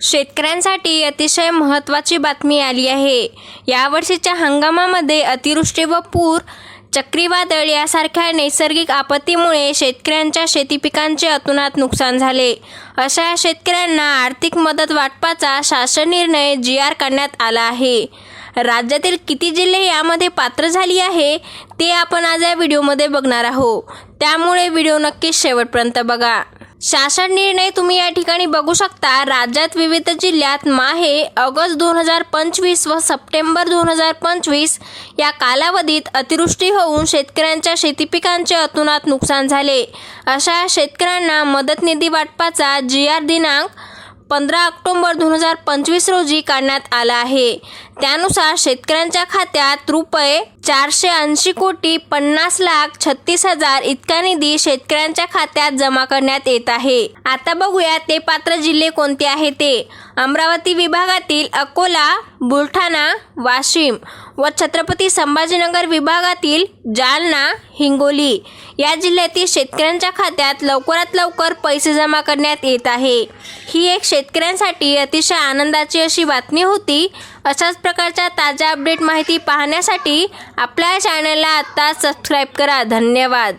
शेतकऱ्यांसाठी अतिशय महत्त्वाची बातमी आली आहे. यावर्षीच्या हंगामामध्ये अतिवृष्टी व पूर चक्रीवादळ यासारख्या नैसर्गिक आपत्तीमुळे शेतकऱ्यांच्या शेती पिकांचे नुकसान झाले. अशा शेतकऱ्यांना आर्थिक मदत वाटपाचा शासन निर्णय जी आर करण्यात आला आहे. राज्यातील किती जिल्हे यामध्ये पात्र झाली आहे ते आपण आज या व्हिडिओमध्ये बघणार आहोत. त्यामुळे व्हिडिओ नक्कीच शेवटपर्यंत बघा. शासन निर्णय तुम्ही या ठिकाणी बघू शकता. राज्यात विविध जिल्ह्यात माहे ऑगस्ट दोन हजार पंचवीस व सप्टेंबर दोन हजार पंचवीस या कालावधीत अतिवृष्टी होऊन शेतकऱ्यांच्या शेती पिकांचे नुकसान झाले. अशा शेतकऱ्यांना मदत निधी वाटपाचा जी आर दिनांक पंधरा ऑक्टोंबर दोन हजार पंचवीस रोजी काढण्यात आला आहे. त्यानुसार शेतकऱ्यांच्या खात्यात रुपये चारशे ऐंशी कोटी पन्नास लाख छत्तीस हजार इतका निधी शेतकऱ्यांच्या खात्यात जमा करण्यात येत आहे. आता बघूया ते पात्र जिल्हे कोणते आहे ते. अमरावती विभागातील अकोला बुलढाणा वाशिम व छत्रपती संभाजीनगर विभागातील जालना हिंगोली या जिल्ह्यातील शेतकऱ्यांच्या खात्यात लवकरात लवकर पैसे जमा करण्यात येत आहे. ही एक शेतकऱ्यांसाठी अतिशय आनंदाची अशी बातमी होती. अशाच प्रकारच्या ताज्या अपडेट माहिती पाहण्यासाठी आपल्या चॅनलला आत्ता सबस्क्राईब करा. धन्यवाद.